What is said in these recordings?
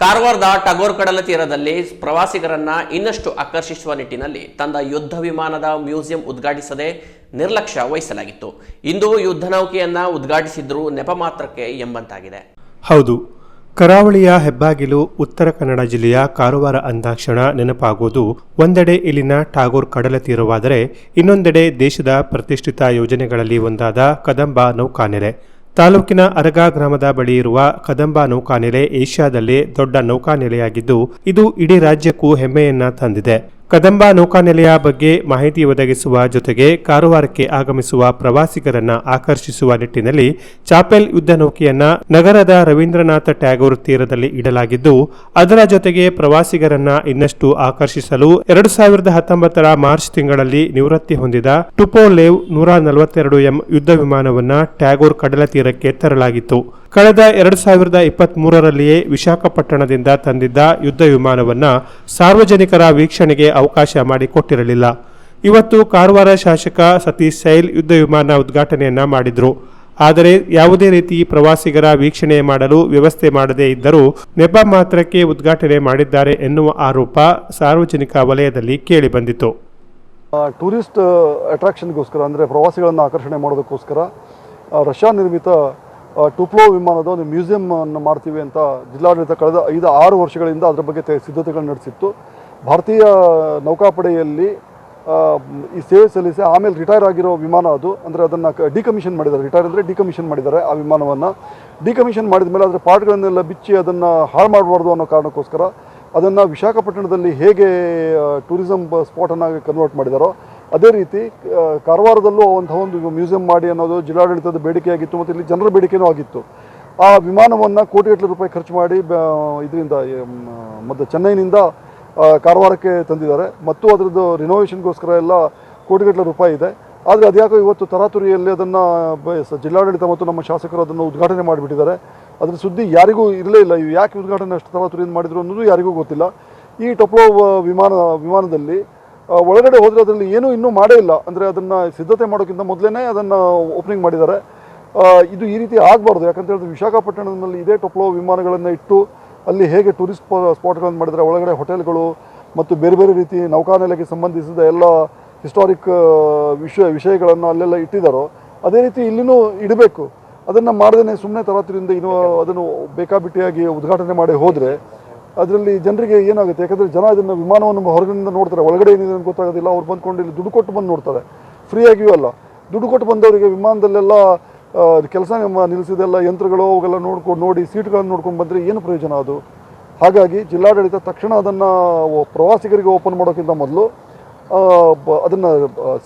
ಕಾರವಾರದ ಟಗೋರ್ ಕಡಲ ತೀರದಲ್ಲಿ ಪ್ರವಾಸಿಗರನ್ನ ಇನ್ನಷ್ಟು ಆಕರ್ಷಿಸುವ ನಿಟ್ಟಿನಲ್ಲಿ ತಂದ ಯುದ್ಧ ವಿಮಾನದ ಮ್ಯೂಸಿಯಂ ಉದ್ಘಾಟಿಸದೆ ನಿರ್ಲಕ್ಷ್ಯ ವಹಿಸಲಾಗಿತ್ತು. ಇಂದು ಯುದ್ಧ ನೌಕೆಯನ್ನ ಉದ್ಘಾಟಿಸಿದ್ರು ನೆಪ ಮಾತ್ರಕ್ಕೆ ಎಂಬಂತಾಗಿದೆ. ಹೌದು, ಕರಾವಳಿಯ ಹೆಬ್ಬಾಗಿಲು ಉತ್ತರ ಕನ್ನಡ ಜಿಲ್ಲೆಯ ಕಾರವಾರ ಅಂದಾಕ್ಷಣ ನೆನಪಾಗುವುದು ಒಂದೆಡೆ ಇಲ್ಲಿನ ಟಾಗೋರ್ ಕಡಲ ತೀರವಾದರೆ ಇನ್ನೊಂದೆಡೆ ದೇಶದ ಪ್ರತಿಷ್ಠಿತ ಯೋಜನೆಗಳಲ್ಲಿ ಒಂದಾದ ಕದಂಬ ನೌಕಾನೆಲೆ. ತಾಲೂಕಿನ ಅರಗ ಗ್ರಾಮದ ಬಳಿ ಇರುವ ಕದಂಬ ನೌಕಾನೆಲೆ ಏಷ್ಯಾದಲ್ಲೇ ದೊಡ್ಡ ನೌಕಾನೆಲೆಯಾಗಿದ್ದು, ಇದು ಇಡೀ ರಾಜ್ಯಕ್ಕೂ ಹೆಮ್ಮೆಯನ್ನ ತಂದಿದೆ. ಕದಂಬ ನೌಕಾನೆಲೆಯ ಬಗ್ಗೆ ಮಾಹಿತಿ ಒದಗಿಸುವ ಜೊತೆಗೆ ಕಾರವಾರಕ್ಕೆ ಆಗಮಿಸುವ ಪ್ರವಾಸಿಗರನ್ನ ಆಕರ್ಷಿಸುವ ನಿಟ್ಟಿನಲ್ಲಿ ಚಾಪೆಲ್ ಯುದ್ಧ ನೌಕೆಯನ್ನ ನಗರದ ರವೀಂದ್ರನಾಥ ಟ್ಯಾಗೋರ್ ತೀರದಲ್ಲಿ ಇಡಲಾಗಿದ್ದು, ಅದರ ಜೊತೆಗೆ ಪ್ರವಾಸಿಗರನ್ನ ಇನ್ನಷ್ಟು ಆಕರ್ಷಿಸಲು ಎರಡು ಸಾವಿರದ ಹತ್ತೊಂಬತ್ತರ ಮಾರ್ಚ್ ತಿಂಗಳಲ್ಲಿ ನಿವೃತ್ತಿ ಹೊಂದಿದ ಟುಪೋಲೇವ್ ನೂರ ನಲವತ್ತೆರಡು ಎಂ ಯುದ್ಧ ವಿಮಾನವನ್ನ ಟ್ಯಾಗೋರ್ ಕಡಲ ತೀರಕ್ಕೆ ತರಲಾಗಿತ್ತು. ಕಳೆದ ಎರಡು ಸಾವಿರದ ಇಪ್ಪತ್ತ್ ಮೂರರಲ್ಲಿಯೇ ವಿಶಾಖಪಟ್ಟಣದಿಂದ ತಂದಿದ್ದ ಯುದ್ಧ ವಿಮಾನವನ್ನು ಸಾರ್ವಜನಿಕರ ವೀಕ್ಷಣೆಗೆ ಅವಕಾಶ ಮಾಡಿಕೊಟ್ಟಿರಲಿಲ್ಲ ಇವತ್ತು ಕಾರವಾರ ಶಾಸಕ ಸತೀಶ್ ಸೈಲ್ ಯುದ್ಧ ವಿಮಾನ ಉದ್ಘಾಟನೆಯನ್ನ ಮಾಡಿದ್ರು. ಆದರೆ ಯಾವುದೇ ರೀತಿ ಪ್ರವಾಸಿಗರ ವೀಕ್ಷಣೆ ಮಾಡಲು ವ್ಯವಸ್ಥೆ ಮಾಡದೇ ಇದ್ದರೂ ನೆಪ ಮಾತ್ರಕ್ಕೆ ಉದ್ಘಾಟನೆ ಮಾಡಿದ್ದಾರೆ ಎನ್ನುವ ಆರೋಪ ಸಾರ್ವಜನಿಕ ವಲಯದಲ್ಲಿ ಕೇಳಿಬಂದಿತು ಟೂರಿಸ್ಟ್ ಅಟ್ರಾಕ್ಷನ್ಗೋಸ್ಕರ ಅಂದರೆ ಪ್ರವಾಸಿಗಳನ್ನು ಆಕರ್ಷಣೆ ಮಾಡೋದಕ್ಕೋಸ್ಕರ ರಷ್ಯಾ ನಿರ್ಮಿತ ಟುಪ್ಲೋ ವಿಮಾನದ ಒಂದು ಮ್ಯೂಸಿಯಂ ಮಾಡ್ತೀವಿ ಅಂತ ಜಿಲ್ಲಾಡಳಿತ ಕಳೆದ ಐದು ಆರು ವರ್ಷಗಳಿಂದ ಅದರ ಬಗ್ಗೆ ಸಿದ್ಧತೆಗಳನ್ನು ಸಿದ್ಧತೆಗಳು ನಡೆಸಿತ್ತು. ಭಾರತೀಯ ನೌಕಾಪಡೆಯಲ್ಲಿ ಈ ಸೇವೆ ಸಲ್ಲಿಸಿ ಆಮೇಲೆ ರಿಟೈರ್ ಆಗಿರೋ ವಿಮಾನ ಅದು. ಅಂದರೆ ಅದನ್ನು ಡಿಕಮಿಷನ್ ಮಾಡಿದ್ದಾರೆ. ರಿಟೈರ್ ಅಂದರೆ ಡಿಕಮಿಷನ್ ಮಾಡಿದ್ದಾರೆ ಆ ವಿಮಾನವನ್ನು. ಡಿಕಮಿಷನ್ ಮಾಡಿದ ಮೇಲೆ ಅದರ ಪಾರ್ಟ್ಗಳನ್ನೆಲ್ಲ ಬಿಚ್ಚಿ ಅದನ್ನು ಹಾಳು ಮಾಡಬಾರ್ದು ಅನ್ನೋ ಕಾರಣಕ್ಕೋಸ್ಕರ ಅದನ್ನು ವಿಶಾಖಪಟ್ಟಣದಲ್ಲಿ ಹೇಗೆ ಟೂರಿಸಂ ಸ್ಪಾಟನ್ನಾಗಿ ಕನ್ವರ್ಟ್ ಮಾಡಿದಾರೋ, ಅದೇ ರೀತಿ ಕಾರವಾರದಲ್ಲೂ ಅಂತಹ ಒಂದು ಮ್ಯೂಸಿಯಂ ಮಾಡಿ ಅನ್ನೋದು ಜಿಲ್ಲಾಡಳಿತದ ಬೇಡಿಕೆಯಾಗಿತ್ತು ಮತ್ತು ಇಲ್ಲಿ ಜನರ ಬೇಡಿಕೆಯೂ ಆಗಿತ್ತು. ಆ ವಿಮಾನವನ್ನು ಕೋಟಿಗಟ್ಟಲೆ ರೂಪಾಯಿ ಖರ್ಚು ಮಾಡಿ ಇದರಿಂದ ಮತ್ತು ಚೆನ್ನೈನಿಂದ ಕಾರವಾರಕ್ಕೆ ತಂದಿದ್ದಾರೆ. ಮತ್ತು ಅದರದ್ದು ರಿನೋವೇಷನ್ಗೋಸ್ಕರ ಎಲ್ಲ ಕೋಟಿಗಟ್ಟಲೆ ರೂಪಾಯಿ ಇದೆ. ಆದರೆ ಅದ್ಯಾಕೋ ಇವತ್ತು ತರಾತುರಿಯಲ್ಲಿ ಅದನ್ನು ಜಿಲ್ಲಾಡಳಿತ ಮತ್ತು ನಮ್ಮ ಶಾಸಕರು ಅದನ್ನು ಉದ್ಘಾಟನೆ ಮಾಡಿಬಿಟ್ಟಿದ್ದಾರೆ. ಅದರ ಸುದ್ದಿ ಯಾರಿಗೂ ಇರಲೇ ಇಲ್ಲ. ಇವು ಯಾಕೆ ಉದ್ಘಾಟನೆ ಅಷ್ಟು ತರಾತುರಿಯಿಂದ ಮಾಡಿದ್ರು ಅನ್ನೋದು ಯಾರಿಗೂ ಗೊತ್ತಿಲ್ಲ. ಈ ಟೊಪ್ಲೋ ವಿಮಾನ, ವಿಮಾನದಲ್ಲಿ ಒಳಗಡೆ ಹೋದರೆ ಅದರಲ್ಲಿ ಏನೂ ಇನ್ನೂ ಮಾಡೇ ಇಲ್ಲ. ಅಂದರೆ ಅದನ್ನು ಸಿದ್ಧತೆ ಮಾಡೋಕ್ಕಿಂತ ಮೊದಲೇ ಅದನ್ನು ಓಪನಿಂಗ್ ಮಾಡಿದ್ದಾರೆ. ಇದು ಈ ರೀತಿ ಆಗಬಾರ್ದು. ಯಾಕಂತ ಹೇಳಿದ್ರೆ ವಿಶಾಖಪಟ್ಟಣದಲ್ಲಿ ಇದೇ ಟೊಪ್ಲೋ ವಿಮಾನಗಳನ್ನು ಇಟ್ಟು ಅಲ್ಲಿ ಹೇಗೆ ಟೂರಿಸ್ಟ್ ಸ್ಪಾಟ್ಗಳನ್ನು ಮಾಡಿದರೆ ಒಳಗಡೆ ಹೋಟೆಲ್ಗಳು ಮತ್ತು ಬೇರೆ ಬೇರೆ ರೀತಿ ನೌಕಾನೆಲೆಗೆ ಸಂಬಂಧಿಸಿದ ಎಲ್ಲ ಹಿಸ್ಟಾರಿಕ್ ವಿಷಯ, ವಿಷಯಗಳನ್ನು ಅಲ್ಲೆಲ್ಲ ಇಟ್ಟಿದ್ದಾರೋ ಅದೇ ರೀತಿ ಇಲ್ಲಿನೂ ಇಡಬೇಕು. ಅದನ್ನು ಮಾಡದೇ ಸುಮ್ಮನೆ ತರಾತುರಿಯಿಂದ ಇನ್ನು ಅದನ್ನು ಬೇಕಾಬಿಟ್ಟಿಯಾಗಿ ಉದ್ಘಾಟನೆ ಮಾಡಿ ಹೋದರೆ, ಅದರಲ್ಲಿ ಜನರಿಗೆ ಏನಾಗುತ್ತೆ? ಯಾಕಂದರೆ ಜನ ಇದನ್ನು ವಿಮಾನವನ್ನು ಹೊರಗಿನಿಂದ ನೋಡ್ತಾರೆ, ಒಳಗಡೆ ಏನಿದೆ ಅಂತ ಗೊತ್ತಾಗೋದಿಲ್ಲ. ಅವ್ರು ಬಂದ್ಕೊಂಡು ಇಲ್ಲಿ ದುಡ್ಡು ಕೊಟ್ಟು ಬಂದು ನೋಡ್ತಾರೆ. ಫ್ರೀಯಾಗಿಯೂ ಅಲ್ಲ. ದುಡ್ಡು ಕೊಟ್ಟು ಬಂದವರಿಗೆ ವಿಮಾನದಲ್ಲೆಲ್ಲ ಕೆಲಸ ನಿಲ್ಲಿಸಿದೆಲ್ಲ ಯಂತ್ರಗಳು ಅವೆಲ್ಲ ನೋಡ್ಕೊಂಡು ನೋಡಿ ಸೀಟ್ಗಳನ್ನು ನೋಡ್ಕೊಂಡು ಬಂದರೆ ಏನು ಪ್ರಯೋಜನ ಅದು? ಹಾಗಾಗಿ ಜಿಲ್ಲಾಡಳಿತ ತಕ್ಷಣ ಅದನ್ನು ಪ್ರವಾಸಿಗರಿಗೆ ಓಪನ್ ಮಾಡೋಕ್ಕಿಂತ ಮೊದಲು ಅದನ್ನು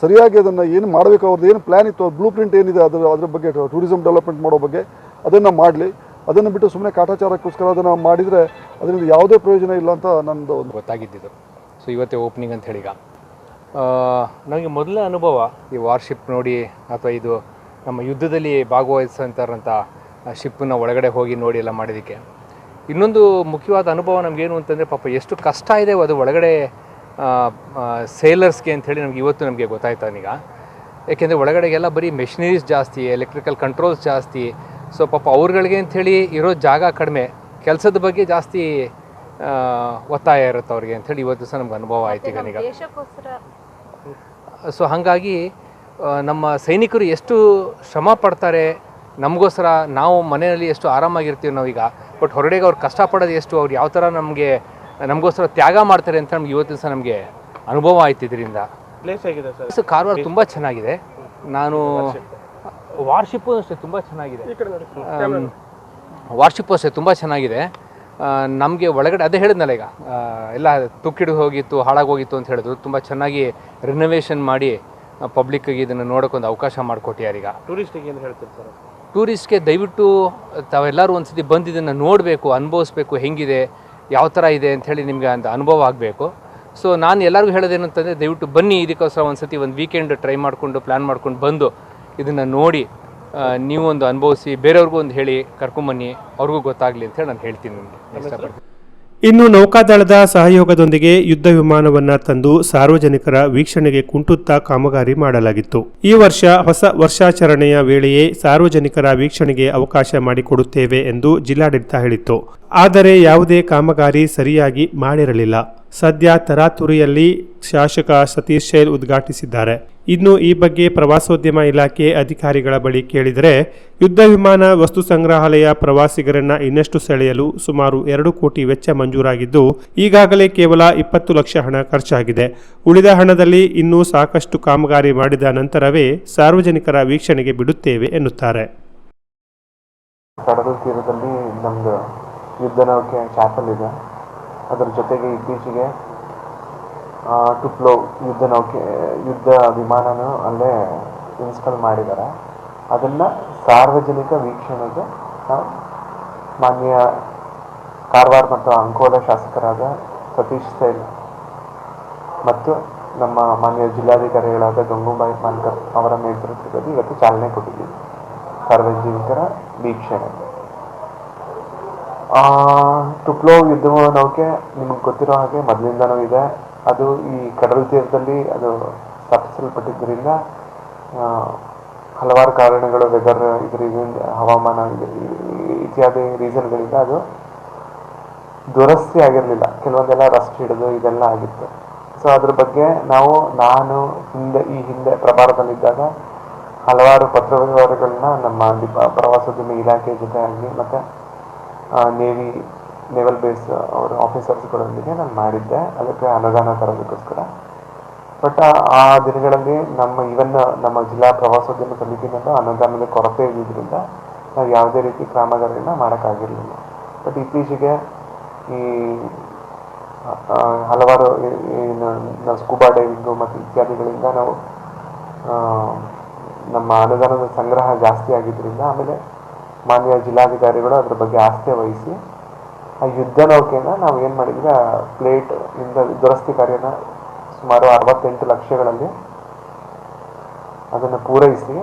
ಸರಿಯಾಗಿ ಅದನ್ನು ಏನು ಮಾಡಬೇಕು ಅವ್ರದ್ದು ಏನು ಪ್ಲ್ಯಾನ್ ಇತ್ತು ಬ್ಲೂ ಪ್ರಿಂಟ್ ಏನಿದೆ ಅದರ ಅದ್ರ ಬಗ್ಗೆ ಟೂರಿಸಮ್ ಡೆವಲಪ್ಮೆಂಟ್ ಮಾಡೋ ಬಗ್ಗೆ ಅದನ್ನು ಮಾಡಲಿ. ಅದನ್ನು ಬಿಟ್ಟು ಸುಮ್ಮನೆ ಕಾಟಾಚಾರಕ್ಕೋಸ್ಕರ ಅದನ್ನು ಮಾಡಿದರೆ ಅದರಿಂದ ಯಾವುದೇ ಪ್ರಯೋಜನ ಇಲ್ಲ ಅಂತ ನನ್ನದು ಒಂದು ಗೊತ್ತಾಗಿದ್ದಿದ್ದು. ಸೊ ಇವತ್ತೇ ಓಪನಿಂಗ್ ಅಂತ ಹೇಳಿ ಈಗ. ಆ, ನನಗೆ ಮೊದಲ ಅನುಭವ ಈ ವಾರ್ಶಿಪ್ ನೋಡಿ ಅಥವಾ ಇದು ನಮ್ಮ ಯುದ್ಧದಲ್ಲಿ ಭಾಗವಹಿಸಂತಾರಂಥ ಶಿಪ್ಪನ್ನು ಒಳಗಡೆ ಹೋಗಿ ನೋಡಿ ಎಲ್ಲ ಮಾಡಿದ್ದಕ್ಕೆ. ಇನ್ನೊಂದು ಮುಖ್ಯವಾದ ಅನುಭವ ನಮಗೇನು ಅಂತಂದರೆ ಪಾಪ ಎಷ್ಟು ಕಷ್ಟ ಇದೆ ಅದು ಒಳಗಡೆ ಸೇಲರ್ಸ್ಗೆ ಅಂಥೇಳಿ ನಮ್ಗೆ ಇವತ್ತು ನಮಗೆ ಗೊತ್ತಾಯ್ತು ನನಗ ಯಾಕೆಂದರೆ ಒಳಗಡೆಗೆಲ್ಲ ಬರೀ ಮೆಷಿನರೀಸ್ ಜಾಸ್ತಿ ಎಲೆಕ್ಟ್ರಿಕಲ್ ಕಂಟ್ರೋಲ್ಸ್ ಜಾಸ್ತಿ ಸೊ ಪಾಪ ಅವ್ರುಗಳಿಗೆ ಅಂಥೇಳಿ ಇರೋ ಜಾಗ ಕಡಿಮೆ. ಕೆಲಸದ ಬಗ್ಗೆ ಜಾಸ್ತಿ ಒತ್ತಾಯ ಇರುತ್ತೆ ಅವ್ರಿಗೆ ಅಂಥೇಳಿ ಇವತ್ತು ಸಹ ನಮ್ಗೆ ಅನುಭವ ಆಯ್ತು ಈಗ ಸೊ ಹಾಗಾಗಿ ನಮ್ಮ ಸೈನಿಕರು ಎಷ್ಟು ಶ್ರಮ ಪಡ್ತಾರೆ ನಮಗೋಸ್ಕರ ನಾವು ಮನೆಯಲ್ಲಿ ಎಷ್ಟು ಆರಾಮಾಗಿರ್ತೀವಿ ನಾವೀಗ ಬಟ್ ಹೊರಡೆಗೆ ಅವ್ರು ಕಷ್ಟಪಡೋದು ಎಷ್ಟು ಅವ್ರು ಯಾವ ಥರ ನಮಗೆ ನಮಗೋಸ್ಕರ ತ್ಯಾಗ ಮಾಡ್ತಾರೆ ಅಂತ ನಮ್ಗೆ ಇವತ್ತಿನ ಸಹ ನಮಗೆ ಅನುಭವ ಆಯ್ತು ಇದರಿಂದ. ಪ್ಲೇಸ್ ಆಗಿದೆ ಸರ್? ಸೊ ಕಾರವಾರ ತುಂಬ ಚೆನ್ನಾಗಿದೆ. ನಾನು ವಾರ್ಶಿಪ್ಪು ಅಷ್ಟೇ ತುಂಬ ಚೆನ್ನಾಗಿದೆ. ವಾರ್ಶಿಪ್ಪು ಅಷ್ಟೇ ತುಂಬ ಚೆನ್ನಾಗಿದೆ. ನಮಗೆ ಒಳಗಡೆ ಅದೇ ಹೇಳಿದ್ನಲ್ಲ ಈಗ ಎಲ್ಲ ತುಕ್ಕಿಡು ಹೋಗಿತ್ತು ಹಾಳಾಗೋಗಿತ್ತು ಅಂತ ಹೇಳಿದ್ರು ತುಂಬ ಚೆನ್ನಾಗಿ ರಿನೋವೇಷನ್ ಮಾಡಿ ಪಬ್ಲಿಕ್ಕಿಗೆ ಇದನ್ನು ನೋಡೋಕ್ಕೊಂದು ಅವಕಾಶ ಮಾಡಿಕೊಟ್ಟಿಯಾರೀಗ ಈಗ ಟೂರಿಸ್ಟಿಗೆ ಏನು ಹೇಳ್ತೀರಿ ಸರ್ ಟೂರಿಸ್ಟ್ಗೆ ದಯವಿಟ್ಟು ತಾವೆಲ್ಲರೂ ಒಂದ್ಸತಿ ಬಂದು ಇದನ್ನು ನೋಡಬೇಕು ಅನುಭವಿಸ್ಬೇಕು ಹೆಂಗಿದೆ ಯಾವ ಥರ ಇದೆ ಅಂಥೇಳಿ ನಿಮಗೆ ಒಂದು ಅನುಭವ ಆಗಬೇಕು. ಸೊ ನಾನು ಎಲ್ಲರಿಗೂ ಹೇಳೋದೇನು ಅಂತಂದರೆ ದಯವಿಟ್ಟು ಬನ್ನಿ ಇದಕ್ಕೋಸ್ಕರ ಒಂದ್ಸತಿ ಒಂದು ವೀಕೆಂಡ್ ಟ್ರೈ ಮಾಡಿಕೊಂಡು ಪ್ಲ್ಯಾನ್ ಮಾಡ್ಕೊಂಡು ಬಂದು ಇದನ್ನು ನೋಡಿ ನೀವೊಂದು ನೀವು ಒಂದು ಅನುಭವಿಸಿ ಬೇರೆಯವ್ರಿಗೂ ಒಂದು ಹೇಳಿ ಕರ್ಕೊಂಬನ್ನಿ ಅವ್ರಿಗೂ ಗೊತ್ತಾಗಲಿ ಅಂತೇಳಿ ನಾನು ಹೇಳ್ತೀನಿ ನಿಮಗೆ. ಇಷ್ಟಪಡ್ತೀನಿ. ಇನ್ನು ನೌಕಾದಳದ ಸಹಯೋಗದೊಂದಿಗೆ ಯುದ್ಧ ವಿಮಾನವನ್ನ ತಂದು ಸಾರ್ವಜನಿಕರ ವೀಕ್ಷಣೆಗೆ ಕುಂಟುತ್ತಾ ಕಾಮಗಾರಿ ಮಾಡಲಾಗಿತ್ತು. ಈ ವರ್ಷ ಹೊಸ ವರ್ಷಾಚರಣೆಯ ವೇಳೆಯೇ ಸಾರ್ವಜನಿಕರ ವೀಕ್ಷಣೆಗೆ ಅವಕಾಶ ಮಾಡಿಕೊಡುತ್ತೇವೆ ಎಂದು ಜಿಲ್ಲಾಡಳಿತ ಹೇಳಿತ್ತು. ಆದರೆ ಯಾವುದೇ ಕಾಮಗಾರಿ ಸರಿಯಾಗಿ ಮಾಡಿರಲಿಲ್ಲ. ಸದ್ಯ ತರಾತುರಿಯಲ್ಲಿ ಶಾಸಕ ಸತೀಶ್ ಶೈಲ್ ಉದ್ಘಾಟಿಸಿದ್ದಾರೆ. ಇನ್ನು ಈ ಬಗ್ಗೆ ಪ್ರವಾಸೋದ್ಯಮ ಇಲಾಖೆ ಅಧಿಕಾರಿಗಳ ಬಳಿ ಕೇಳಿದರೆ, ಯುದ್ಧ ವಿಮಾನ ವಸ್ತು ಸಂಗ್ರಹಾಲಯ ಪ್ರವಾಸಿಗರನ್ನ ಇನ್ನಷ್ಟು ಸೆಳೆಯಲು ಸುಮಾರು ಎರಡು ಕೋಟಿ ವೆಚ್ಚ ಮಂಜೂರಾಗಿದ್ದು, ಈಗಾಗಲೇ ಕೇವಲ ಇಪ್ಪತ್ತು ಲಕ್ಷ ಹಣ ಖರ್ಚಾಗಿದೆ. ಉಳಿದ ಹಣದಲ್ಲಿ ಇನ್ನೂ ಸಾಕಷ್ಟು ಕಾಮಗಾರಿ ಮಾಡಿದ ನಂತರವೇ ಸಾರ್ವಜನಿಕರ ವೀಕ್ಷಣೆಗೆ ಬಿಡುತ್ತೇವೆ ಎನ್ನುತ್ತಾರೆ. ಕಡಲ ತೀರದಲ್ಲಿ ನಮ್ಮದು ಯುದ್ಧ ನೌಕೆ ಇದೆ. ಅದರ ಜೊತೆಗೆ ಇತ್ತೀಚೆಗೆ ಟುಪ್ಲೋ ಯುದ್ಧ ನೌಕೆ ಯುದ್ಧ ವಿಮಾನನೂ ಅಲ್ಲೇ ಇನ್ಸ್ಟಾಲ್ ಮಾಡಿದ್ದಾರೆ. ಅದನ್ನು ಸಾರ್ವಜನಿಕ ವೀಕ್ಷಣೆಗೆ ಮಾನ್ಯ ಕಾರವಾರ ಮತ್ತು ಅಂಕೋಲ ಶಾಸಕರಾದ ಸತೀಶ್ ಸೈಲ್ ಮತ್ತು ನಮ್ಮ ಮಾನ್ಯ ಜಿಲ್ಲಾಧಿಕಾರಿಗಳಾದ ಗಂಗೂಬಾಯಿ ಮಾನ್ಕರ್ ಅವರ ನೇತೃತ್ವದಲ್ಲಿ ಇವತ್ತು ಚಾಲನೆ ಕೊಟ್ಟಿದ್ದೀವಿ. ಸಾರ್ವಜನಿಕರ ವೀಕ್ಷಣೆ. ಟುಪ್ಲೋ ಯುದ್ಧ ನೌಕೆ ನಿಮಗೆ ಗೊತ್ತಿರೋ ಹಾಗೆ ಮೊದಲಿಂದನೂ ಇದೆ. ಅದು ಈ ಕಡಲ ತೀರದಲ್ಲಿ ಅದು ಸ್ಥಾಪಿಸಲ್ಪಟ್ಟಿದ್ದರಿಂದ ಹಲವಾರು ಕಾರಣಗಳು ವೆದರ್ ಇದರಿಂದ, ಹವಾಮಾನ ಇತ್ಯಾದಿ ರೀಸನ್ಗಳಿಂದ ಅದು ದುರಸ್ತಿ ಆಗಿರಲಿಲ್ಲ. ಕೆಲವೊಂದೆಲ್ಲ ರಸ್ಟ್ ಹಿಡಿದು ಇದೆಲ್ಲ ಆಗಿತ್ತು. ಸೊ ಅದ್ರ ಬಗ್ಗೆ ನಾವು, ನಾನು, ಹಿಂದೆ, ಈ ಹಿಂದೆ ಪ್ರಭಾರದಲ್ಲಿದ್ದಾಗ ಹಲವಾರು ಪತ್ರ ವ್ಯವಹಾರಗಳನ್ನ ನಮ್ಮ ಪ್ರವಾಸೋದ್ಯಮ ಇಲಾಖೆ ಜೊತೆ ಆಗಲಿ ಮತ್ತು ನೇವಿ ನೇವಲ್ ಬೇಸ್ ಅವರ ಆಫೀಸರ್ಸ್ಗಳೊಂದಿಗೆ ನಾನು ಮಾಡಿದ್ದೆ. ಅದಕ್ಕೆ ಅನುದಾನ ತರೋದಕ್ಕೋಸ್ಕರ. ಬಟ್ ಆ ದಿನಗಳಲ್ಲಿ ನಮ್ಮ ಇವನ್ ನಮ್ಮ ಜಿಲ್ಲಾ ಪ್ರವಾಸೋದ್ಯಮ ಸಮಿತಿನಲ್ಲೂ ಅನುದಾನದ ಕೊರತೆ ಇದ್ದಿದ್ದರಿಂದ ನಾವು ಯಾವುದೇ ರೀತಿ ಕ್ರಮಗಳನ್ನು ಮಾಡೋಕ್ಕಾಗಿರಲಿಲ್ಲ. ಬಟ್ ಇತ್ತೀಚೆಗೆ ಈ ಹಲವಾರು ಏನು ನಾವು ಸ್ಕೂಬಾ ಡೈವಿಂಗು ಮತ್ತು ಇತ್ಯಾದಿಗಳಿಂದ ನಾವು ನಮ್ಮ ಅನುದಾನದ ಸಂಗ್ರಹ ಜಾಸ್ತಿ ಆಗಿದ್ದರಿಂದ ಆಮೇಲೆ ಮಾನ್ಯ ಜಿಲ್ಲಾಧಿಕಾರಿಗಳು ಅದ್ರ ಬಗ್ಗೆ ಆಸ್ಥೆ ವಹಿಸಿ ಆ ಯುದ್ಧ ನಾವು ಏನು ಮಾಡಿದ್ವಿ? ಆ ಪ್ಲೇಟ್ ಇಂದ ದುರಸ್ತಿ ಕಾರ್ಯನ ಸುಮಾರು ಅರವತ್ತೆಂಟು ಲಕ್ಷಗಳಲ್ಲಿ ಅದನ್ನು ಪೂರೈಸಿ,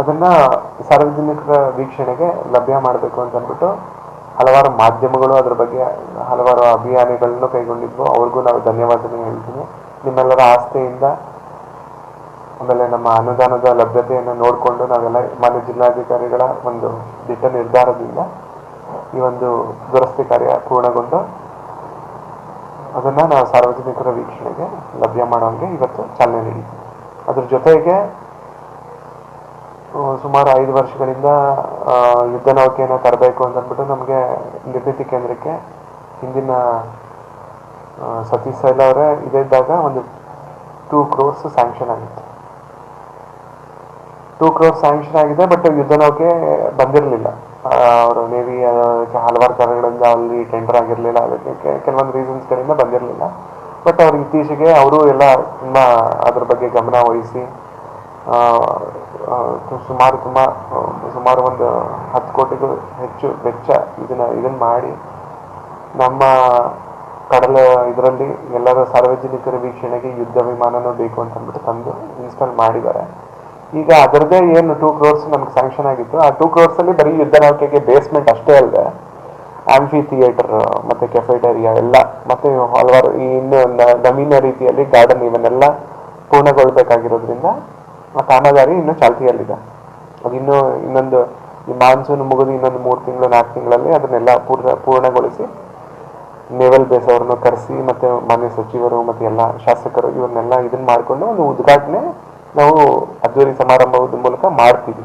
ಅದನ್ನ ಸಾರ್ವಜನಿಕರ ವೀಕ್ಷಣೆಗೆ ಲಭ್ಯ ಮಾಡಬೇಕು ಅಂತ ಅಂದ್ಬಿಟ್ಟು ಹಲವಾರು ಮಾಧ್ಯಮಗಳು ಅದ್ರ ಬಗ್ಗೆ ಹಲವಾರು ಅಭಿಯಾನಗಳನ್ನು ಕೈಗೊಂಡಿದ್ವು. ಅವ್ರಿಗೂ ನಾವು ಧನ್ಯವಾದನೆ ಹೇಳ್ತೀನಿ. ನಿಮ್ಮೆಲ್ಲರ ಆಸ್ಥೆಯಿಂದ ಆಮೇಲೆ ನಮ್ಮ ಅನುದಾನದ ಲಭ್ಯತೆಯನ್ನು ನೋಡಿಕೊಂಡು ನಾವೆಲ್ಲ ಮಾನ್ಯ ಜಿಲ್ಲಾಧಿಕಾರಿಗಳ ಒಂದು ದಿಟ್ಟ ನಿರ್ಧಾರದಿಂದ ಈ ಒಂದು ದುರಸ್ತಿ ಕಾರ್ಯ ಪೂರ್ಣಗೊಂಡು ಅದನ್ನು ನಾವು ಸಾರ್ವಜನಿಕರ ವೀಕ್ಷಣೆಗೆ ಲಭ್ಯ ಮಾಡೋಂಗೆ ಇವತ್ತು ಚಾಲನೆ ನೀಡಿ ಅದ್ರ ಜೊತೆಗೆ ಸುಮಾರು ಐದು ವರ್ಷಗಳಿಂದ ಯುದ್ಧ ನೌಕೆಯನ್ನು ತರಬೇಕು ಅಂತ ಅಂದ್ಬಿಟ್ಟು ನಮಗೆ ನಿರ್ಮಿತಿ ಕೇಂದ್ರಕ್ಕೆ ಹಿಂದಿನ ಸತೀಶ್ ಸೈಲ್ ಅವರೇ ಇದ್ದಾಗ ಒಂದು ಟೂ ಕ್ರೋರ್ಸ್ ಸ್ಯಾಂಕ್ಷನ್ ಆಗಿತ್ತು. ಟೂ ಕ್ರೋಸ್ ಸ್ಯಾಂಕ್ಷನ್ ಆಗಿದೆ ಬಟ್ ಯುದ್ಧ ನೌಕೆ ಬಂದಿರಲಿಲ್ಲ. ಅವರು ನೇವಿ ಅದಕ್ಕೆ ಹಲವಾರು ಕಾರಣಗಳಿಂದ ಅಲ್ಲಿ ಟೆಂಡರ್ ಆಗಿರಲಿಲ್ಲ, ಅದಕ್ಕೆ ಕೆಲವೊಂದು ರೀಸನ್ಸ್ಗಳಿಂದ ಬಂದಿರಲಿಲ್ಲ. ಬಟ್ ಅವ್ರು ಇತ್ತೀಚೆಗೆ ಅವರು ಎಲ್ಲ ತುಂಬ ಅದ್ರ ಬಗ್ಗೆ ಗಮನ ವಹಿಸಿ ಸುಮಾರು ತುಂಬ ಸುಮಾರು ಒಂದು ಹತ್ತು ಕೋಟಿಗೂ ಹೆಚ್ಚು ವೆಚ್ಚ ಇದನ್ನ ಇದನ್ನ ಮಾಡಿ ನಮ್ಮ ಕಡಲ ಇದರಲ್ಲಿ ಎಲ್ಲರ ಸಾರ್ವಜನಿಕರ ವೀಕ್ಷಣೆಗೆ ಯುದ್ಧ ವಿಮಾನನೂ ಬೇಕು ಅಂತ ಅಂದ್ಬಿಟ್ಟು ತಂದು ಇನ್ಸ್ಟಾಲ್ ಮಾಡಿದ್ದಾರೆ. ಈಗ ಅದರದೇ ಏನು ಟೂ ಕ್ರೋರ್ಸ್ ನಮ್ಗೆ ಸ್ಯಾಂಕ್ಷನ್ ಆಗಿತ್ತು. ಆ ಟೂ ಕ್ರೋರ್ಸ್ ಅಲ್ಲಿ ಬರೀ ಯುದ್ಧ ನೌಕೆಗೆ ಬೇಸ್ಮೆಂಟ್ ಅಷ್ಟೇ ಅಲ್ಲದೆ ಆಂಫಿ ಥಿಯೇಟರ್ ಮತ್ತೆ ಕೆಫೆಟೇರಿಯಾ ಎಲ್ಲ, ಮತ್ತೆ ಹಲವಾರು ಈ ಇನ್ನು ನವೀನ ರೀತಿಯಲ್ಲಿ ಗಾರ್ಡನ್ ಇವನ್ನೆಲ್ಲ ಪೂರ್ಣಗೊಳ್ಬೇಕಾಗಿರೋದ್ರಿಂದ ಆ ಕಾಮಗಾರಿ ಇನ್ನು ಚಾಲ್ತಿಯಲ್ಲಿದೆ. ಅದಿನ್ನು ಇನ್ನೊಂದು ಈ ಮಾನ್ಸೂನ್ ಮುಗಿದು ಇನ್ನೊಂದು ಮೂರು ತಿಂಗಳು, ನಾಲ್ಕು ತಿಂಗಳಲ್ಲಿ ಅದನ್ನೆಲ್ಲ ಪೂರ್ಣ ಪೂರ್ಣಗೊಳಿಸಿ ನೇವಲ್ ಬೇಸ್ ಅವ್ರನ್ನ ಕರೆಸಿ ಮತ್ತೆ ಮಾನ್ಯ ಸಚಿವರು ಮತ್ತೆ ಎಲ್ಲ ಶಾಸಕರು ಇವನ್ನೆಲ್ಲ ಇದನ್ನ ಮಾಡಿಕೊಂಡು ಒಂದು ಉದ್ಘಾಟನೆ ನಾವು ಅದ್ದೂರಿ ಸಮಾರಂಭದ ಮೂಲಕ ಮಾಡ್ತೀವಿ.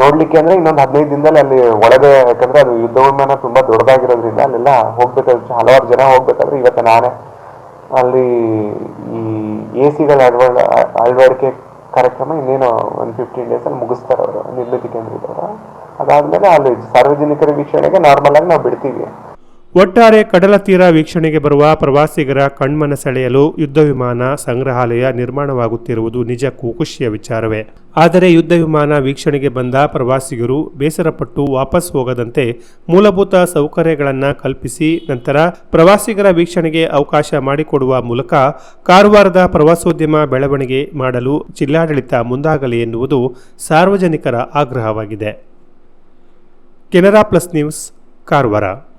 ನೋಡ್ಲಿಕ್ಕೆ ಅಂದ್ರೆ ಇನ್ನೊಂದು ಹದಿನೈದು ದಿನದಲ್ಲಿ ಅಲ್ಲಿ ಒಳಗೆ ಯಾಕಂದ್ರೆ ಅದು ಯುದ್ಧ ವಿಮಾನ ತುಂಬಾ ದೊಡ್ಡದಾಗಿರೋದ್ರಿಂದ ಅಲ್ಲೆಲ್ಲ ಹೋಗ್ಬೇಕಾದ್ರೆ ಹಲವಾರು ಜನ ಹೋಗ್ಬೇಕಾದ್ರೆ ಇವತ್ತು ನಾನೇ ಅಲ್ಲಿ ಈ ಎ ಸಿಗಳ ಅಳವ ಅಳವಡಿಕೆ ಕಾರ್ಯಕ್ರಮ ಇನ್ನೇನು ಒಂದು ಫಿಫ್ಟೀನ್ ಡೇಸ್ ಅಲ್ಲಿ ಮುಗಿಸ್ತಾರೆ ಅವರು ನಿರ್ಮಿತಿ ಕೇಂದ್ರದವರು. ಅದಾದ್ಮೇಲೆ ಅಲ್ಲಿ ಸಾರ್ವಜನಿಕರ ವೀಕ್ಷಣೆಗೆ ನಾರ್ಮಲ್ ಆಗಿ ನಾವು ಬಿಡ್ತೀವಿ. ಒಟ್ಟಾರೆ ಕಡಲ ತೀರ ವೀಕ್ಷಣೆಗೆ ಬರುವ ಪ್ರವಾಸಿಗರ ಕಣ್ಮನ ಸೆಳೆಯಲು ಯುದ್ಧ ವಿಮಾನ ಸಂಗ್ರಹಾಲಯ ನಿರ್ಮಾಣವಾಗುತ್ತಿರುವುದು ನಿಜಕ್ಕೂ ಖುಷಿಯ ವಿಚಾರವೇ. ಆದರೆ ಯುದ್ಧ ವಿಮಾನ ವೀಕ್ಷಣೆಗೆ ಬಂದ ಪ್ರವಾಸಿಗರು ಬೇಸರಪಟ್ಟು ವಾಪಸ್ ಹೋಗದಂತೆ ಮೂಲಭೂತ ಸೌಕರ್ಯಗಳನ್ನು ಕಲ್ಪಿಸಿ ನಂತರ ಪ್ರವಾಸಿಗರ ವೀಕ್ಷಣೆಗೆ ಅವಕಾಶ ಮಾಡಿಕೊಡುವ ಮೂಲಕ ಕಾರವಾರದ ಪ್ರವಾಸೋದ್ಯಮ ಬೆಳವಣಿಗೆ ಮಾಡಲು ಜಿಲ್ಲಾಡಳಿತ ಮುಂದಾಗಲಿ ಎನ್ನುವುದು ಸಾರ್ವಜನಿಕರ ಆಗ್ರಹವಾಗಿದೆ. Canara plus news, Karwar.